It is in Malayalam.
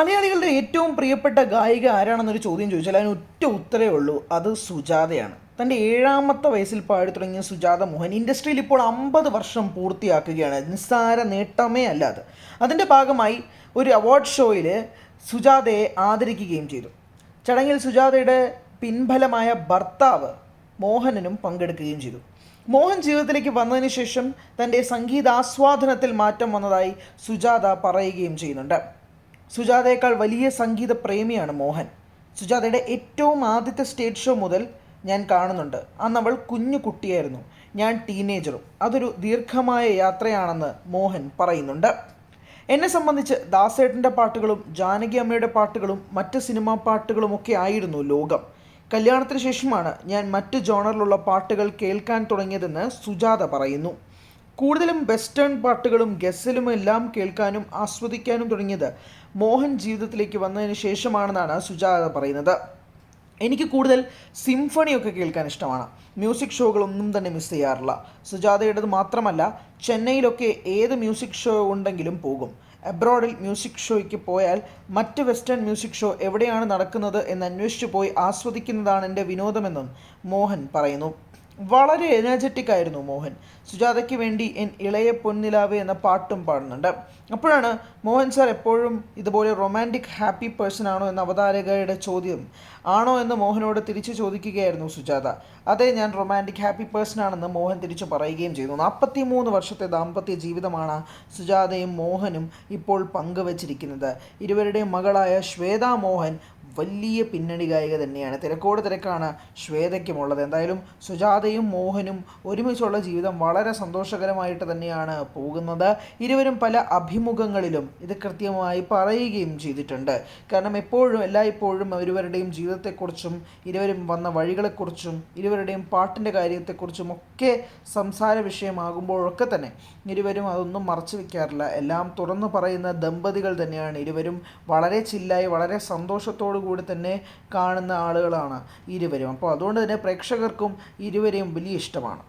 മലയാളികളുടെ ഏറ്റവും പ്രിയപ്പെട്ട ഗായിക ആരാണെന്നൊരു ചോദ്യം ചോദിച്ചാൽ അതിന് ഒറ്റ ഉത്തരേ ഉള്ളൂ. അത് സുജാതയാണ്. തന്റെ ഏഴാമത്തെ വയസ്സിൽ പാടി തുടങ്ങിയ സുജാത മോഹൻ ഇൻഡസ്ട്രിയിൽ ഇപ്പോൾ അമ്പത് വർഷം പൂർത്തിയാക്കുകയാണ്. നിസ്സാര നേട്ടമേ അല്ലാതെ അത്. അതിന്റെ ഭാഗമായി ഒരു അവാർഡ് ഷോയിൽ സുജാതയെ ആദരിക്കുകയും ചെയ്തു. ചടങ്ങിൽ സുജാതയുടെ പിൻഫലമായ ഭർത്താവ് മോഹനനും പങ്കെടുക്കുകയും ചെയ്തു. മോഹൻ ജീവിതത്തിലേക്ക് വന്നതിന് ശേഷം തന്റെ സംഗീതാസ്വാദനത്തിൽ മാറ്റം വന്നതായി സുജാത പറയുകയും ചെയ്യുന്നുണ്ട്. സുജാതയേക്കാൾ വലിയ സംഗീത പ്രേമിയാണ് മോഹൻ. സുജാതയുടെ ഏറ്റവും ആദ്യത്തെ സ്റ്റേജ് ഷോ മുതൽ ഞാൻ കാണുന്നുണ്ട്. അന്ന് അവൾ കുഞ്ഞു കുട്ടിയായിരുന്നു. ഞാൻ ടീനേജറും. അതൊരു ദീർഘമായ യാത്രയാണെന്ന് മോഹൻ പറയുന്നുണ്ട്. എന്നെ സംബന്ധിച്ച് ദാസേട്ടന്റെ പാട്ടുകളും ജാനകി അമ്മയുടെ പാട്ടുകളും മറ്റ് സിനിമാ പാട്ടുകളുമൊക്കെ ആയിരുന്നു ലോകം. കല്യാണത്തിന് ശേഷമാണ് ഞാൻ മറ്റ് ജോണറിലുള്ള പാട്ടുകൾ കേൾക്കാൻ തുടങ്ങിയതെന്ന് സുജാത പറയുന്നു. കൂടുതലും വെസ്റ്റേൺ പാട്ടുകളും ഗസലും എല്ലാം കേൾക്കാനും ആസ്വദിക്കാനും തുടങ്ങിയത് മോഹൻ ജീവിതത്തിലേക്ക് വന്നതിന് ശേഷമാണെന്നാണ് സുജാത പറയുന്നത്. എനിക്ക് കൂടുതൽ സിംഫണിയൊക്കെ കേൾക്കാൻ ഇഷ്ടമാണ്. മ്യൂസിക് ഷോകളൊന്നും തന്നെ മിസ് ചെയ്യാറില്ല. സുജാതയുടേത് മാത്രമല്ല ചെന്നൈയിലൊക്കെ ഏത് മ്യൂസിക് ഷോ ഉണ്ടെങ്കിലും പോകും. അബ്രോഡിൽ മ്യൂസിക് ഷോയ്ക്ക് പോയാൽ മറ്റ് വെസ്റ്റേൺ മ്യൂസിക് ഷോ എവിടെയാണ് നടക്കുന്നത് എന്ന് അന്വേഷിച്ചു പോയി ആസ്വദിക്കുന്നതാണ് എന്റെ വിനോദമെന്നും മോഹൻ പറയുന്നു. വളരെ എനർജറ്റിക് ആയിരുന്നു മോഹൻ. സുജാതയ്ക്ക് വേണ്ടി എൻ ഇളയ പൊന്നിലാവ് എന്ന പാട്ടും പാടുന്നുണ്ട്. അപ്പോഴാണ് മോഹൻ സാർ എപ്പോഴും ഇതുപോലെ റൊമാന്റിക് ഹാപ്പി പേഴ്സൺ ആണോ എന്ന അവതാരകയുടെ ചോദ്യം ആണോ എന്ന് മോഹനോട് തിരിച്ചു ചോദിക്കുകയായിരുന്നു സുജാത. അതെ ഞാൻ റൊമാന്റിക് ഹാപ്പി പേഴ്സൺ ആണെന്ന് മോഹൻ തിരിച്ചു പറയുകയും ചെയ്തു. നാൽപ്പത്തി മൂന്ന് വർഷത്തെ ദാമ്പത്യ ജീവിതമാണ് സുജാതയും മോഹനും ഇപ്പോൾ പങ്കുവച്ചിരിക്കുന്നത്. ഇരുവരുടെയും മകളായ ശ്വേത മോഹൻ വലിയ പിന്നണി ഗായിക തന്നെയാണ്. തിരക്കോട് തിരക്കാണ് ശ്വേതയ്ക്കുമുള്ളത്. എന്തായാലും സുജാതയും മോഹനും ഒരുമിച്ചുള്ള ജീവിതം വളരെ സന്തോഷകരമായിട്ട് തന്നെയാണ് പോകുന്നത്. ഇരുവരും പല അഭിമുഖങ്ങളിലും ഇത് കൃത്യമായി പറയുകയും ചെയ്തിട്ടുണ്ട്. കാരണം എപ്പോഴും എല്ലായ്പ്പോഴും ഇരുവരുടെയും ജീവിതത്തെക്കുറിച്ചും ഇരുവരും വന്ന വഴികളെക്കുറിച്ചും ഇരുവരുടെയും പാട്ടിന്റെ കാര്യത്തെക്കുറിച്ചും ഒക്കെ സംസാര വിഷയമാകുമ്പോഴൊക്കെ തന്നെ ഇരുവരും അതൊന്നും മറച്ചു വയ്ക്കാറില്ല എല്ലാം തുറന്നു പറയുന്ന ദമ്പതികൾ തന്നെയാണ് ഇരുവരും. വളരെ ചില്ലായി വളരെ സന്തോഷത്തോടു കൂടി തന്നെ കാണുന്ന ആളുകളാണ് ഇരുവരും. അപ്പോൾ അതുകൊണ്ട് തന്നെ പ്രേക്ഷകർക്കും ഇരുവരെയും വലിയ ഇഷ്ടമാണ്.